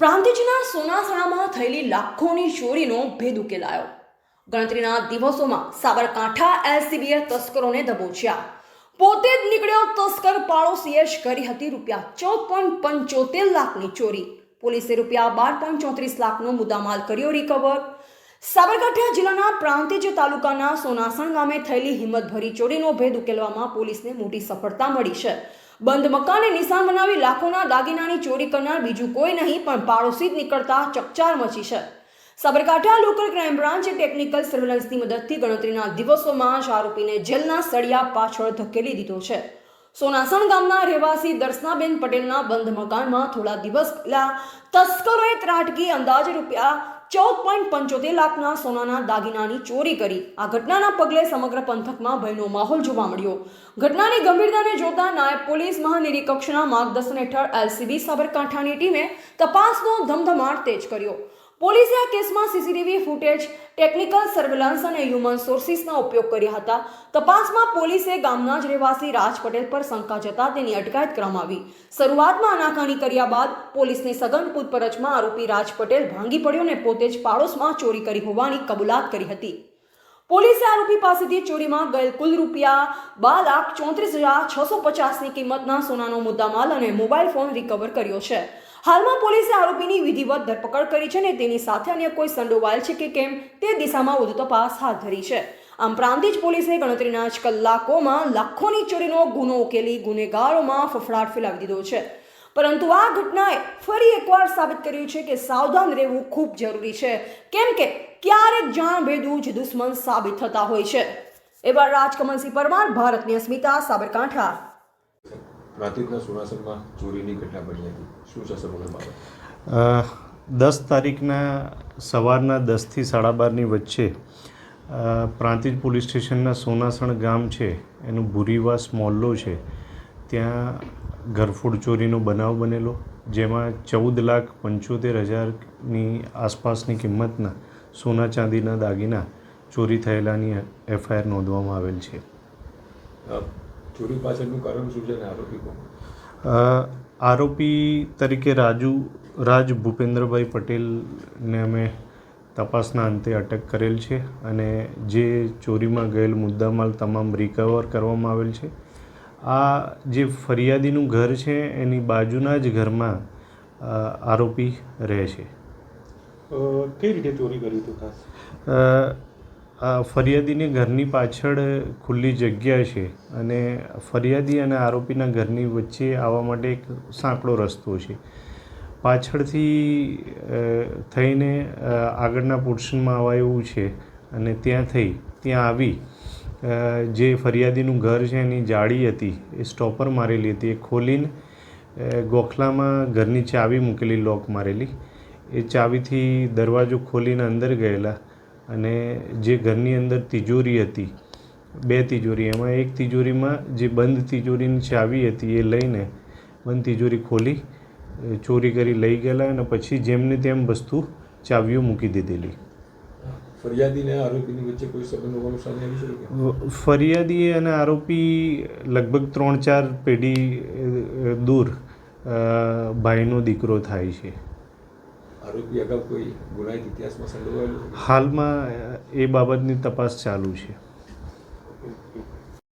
પ્રાંતિજના સોનાસણામાં થયેલી લાખોની ચોરીનો ભેદ ઉકેલાયો. ગણતરીના દિવસોમાં સાબરકાંઠા એલસીબીએ તસ્કરોને દબોચ્યા. પોતે જ નીકળ્યો તસ્કર પાડોશીએ જ કરી હતી રૂપિયા ચોપન પંચોતેર લાખની ચોરી. પોલીસે રૂપિયા બાર પોઈન્ટ ચોત્રીસ લાખનો મુદ્દામાલ કર્યો રિકવર. સાબરકાંઠા જિલ્લાના પ્રાંતિજ તાલુકાના સોનાસણ ગામે થયેલી હિંમતભરી ચોરીનો ભેદ ઉકેલવામાં પોલીસને મોટી સફળતા મળી છે. બંધ મકાને નિશાન બનાવી લાખોના દાગીનાની ચોરી કરનાર બીજું કોઈ નહીં, પણ પાડોશી જ નીકળતા ચકચાર મચી છે. સાબરકાંઠા લોકલ ક્રાઇમ બ્રાન્ચે ટેકનિકલ સર્વેલન્સની મદદથી ગણતરીના દિવસોમાં જ આરોપીને જેલના સળિયા પાછળ ધકેલી દીધો છે. સોનાસણ ગામના રહેવાસી દર્શનાબેન પટેલના બંધ મકાનમાં થોડા દિવસ પહેલા તસ્કરોએ ત્રાટકી અંદાજે રૂપિયા ચૌદ પોઈન્ટ પંચોતેર લાખના સોનાના દાગીનાની ચોરી કરી. આ ઘટનાના પગલે સમગ્ર પંથકમાં ભયનો માહોલ જોવા મળ્યો. ઘટનાની ગંભીરતાને જોતા નાયબ પોલીસ મહાનિરીક્ષકના માર્ગદર્શન હેઠળ એલસીબી સાબરકાંઠાની ટીમે તપાસનો ધમધમાટ તેજ કર્યો. પોલીસે આ કેસમાં સીસીટીવી ફૂટેજ, ટેકનિકલ સર્વેલન્સ અને હ્યુમન સોર્સિસના ઉપયોગ કર્યા હતા. તપાસમાં પોલીસે ગામના જ રહેવાસી રાજ પટેલ પર શંકા જતા તેની અટકાયત કરવામાં આવી શરૂઆતમાં આનાકાની કર્યા બાદ પોલીસની સઘન પૂછપરછમાં આરોપી રાજ પટેલ ભાંગી પડ્યો અને પોતે જ પાડોશમાં ચોરી કરી હોવાની કબૂલાત કરી હતી. પોલીસે આરોપી પાસેથી ચોરીમાં ગયેલ કુલ રૂપિયા બાર લાખ ચોત્રીસ હજાર છસો પચાસની કિંમતના સોનાનો મુદ્દામાલ અને મોબાઈલ ફોન રિકવર કર્યો છે. હાલમાં પોલીસે આરોપીની વિધિવત ધરપકડ કરી છે અને તેની સાથે અન્ય કોઈ સંડોવાયેલ છે કે કેમ તે દિશામાં વધુ તપાસ હાથ ધરી છે. આમ પ્રાંતિજ પોલીસે ગણતરીના જ કલાકોમાં લાખોની ચોરીનો ગુનો ઉકેલી ગુનેગારોમાં ફફડાટ ફેલાવી દીધો છે. પરંતુ આ ઘટનાએ ફરી એકવાર સાબિત કર્યું છે કે સાવધાન રહેવું ખૂબ જરૂરી છે. કેમ કે ક્યારેક જાણ ભેદું જ દુશ્મન સાબિત થતા હોય છે. એવા રાજકમલસિંહ પરમાર ભારતની અસ્મિતા સાબરકાંઠા. પ્રાંતિજના સુનાસનમાં ચોરીની ઘટના બની હતી. શું છે સમગ્ર બાબત દસ તારીખના સવારના દસથી સાડા બારની વચ્ચે પ્રાંતિજ પોલીસ સ્ટેશનના સોનાસણ ગામ છે એનું ભૂરીવાસ મોહલ્લો છે ત્યાં ઘરફોડ ચોરીનો બનાવ બનેલો જેમાં ચૌદ લાખ પંચોતેર હજારની આસપાસની કિંમતના સોના ચાંદીના દાગીના ચોરી થયેલાની એફઆઈઆર નોંધવામાં આવેલ છે. ચોરી પાછળનું કારણ શું છે અને આરોપી કોણ? આરોપી તરીકે રાજુ રાજ ભૂપેન્દ્રભાઈ પટેલને અમે તપાસના અંતે અટક કરેલ છે અને જે ચોરીમાં ગયેલ મુદ્દામાલ તમામ રિકવર કરવામાં આવેલ છે. આ જે ફરિયાદીનું ઘર છે એની બાજુના જ ઘરમાં આરોપી રહે છે. કઈ રીતે ચોરી કરી હતું ખાસ? ફરિયાદીને ઘરની પાછળ ખુલ્લી જગ્યા છે અને ફરિયાદી અને આરોપીના ઘરની વચ્ચે આવવા માટે એક સાંકડો રસ્તો છે. પાછળથી થઈને આગળના પોર્શનમાં આવવા એવું છે અને ત્યાં થઈ, ત્યાં આવી જે ફરિયાદીનું ઘર છે એની જાળી હતી, એ સ્ટોપર મારેલી હતી, એ ખોલીને ગોખલામાં ઘરની ચાવી મૂકેલી, લોક મારેલી. એ ચાવીથી દરવાજો ખોલીને અંદર ગયેલા. અને જે ઘરની અંદર તિજોરી હતી બે તિજોરી એમાં એક તિજોરીમાં જે બંધ તિજોરીની ચાવી હતી એ લઈને બંધ તિજોરી ખોલી ચોરી કરી લઈ ગયેલા અને પછી જેમને તેમ વસ્તુ ચાવીઓ મૂકી દીધેલી. ફરિયાદીને આરોપીની વચ્ચે કોઈ સંબંધ હોવાનું સામે આવી શકે? ફરિયાદી અને આરોપી લગભગ ત્રણ ચાર પેઢી દૂર ભાઈનો દીકરો થાય છે. આરોપી અગાઉ કોઈ ગુનાહિત ઇતિહાસમાં સંડોવાયેલો? હાલમાં એ બાબતની તપાસ ચાલુ છે.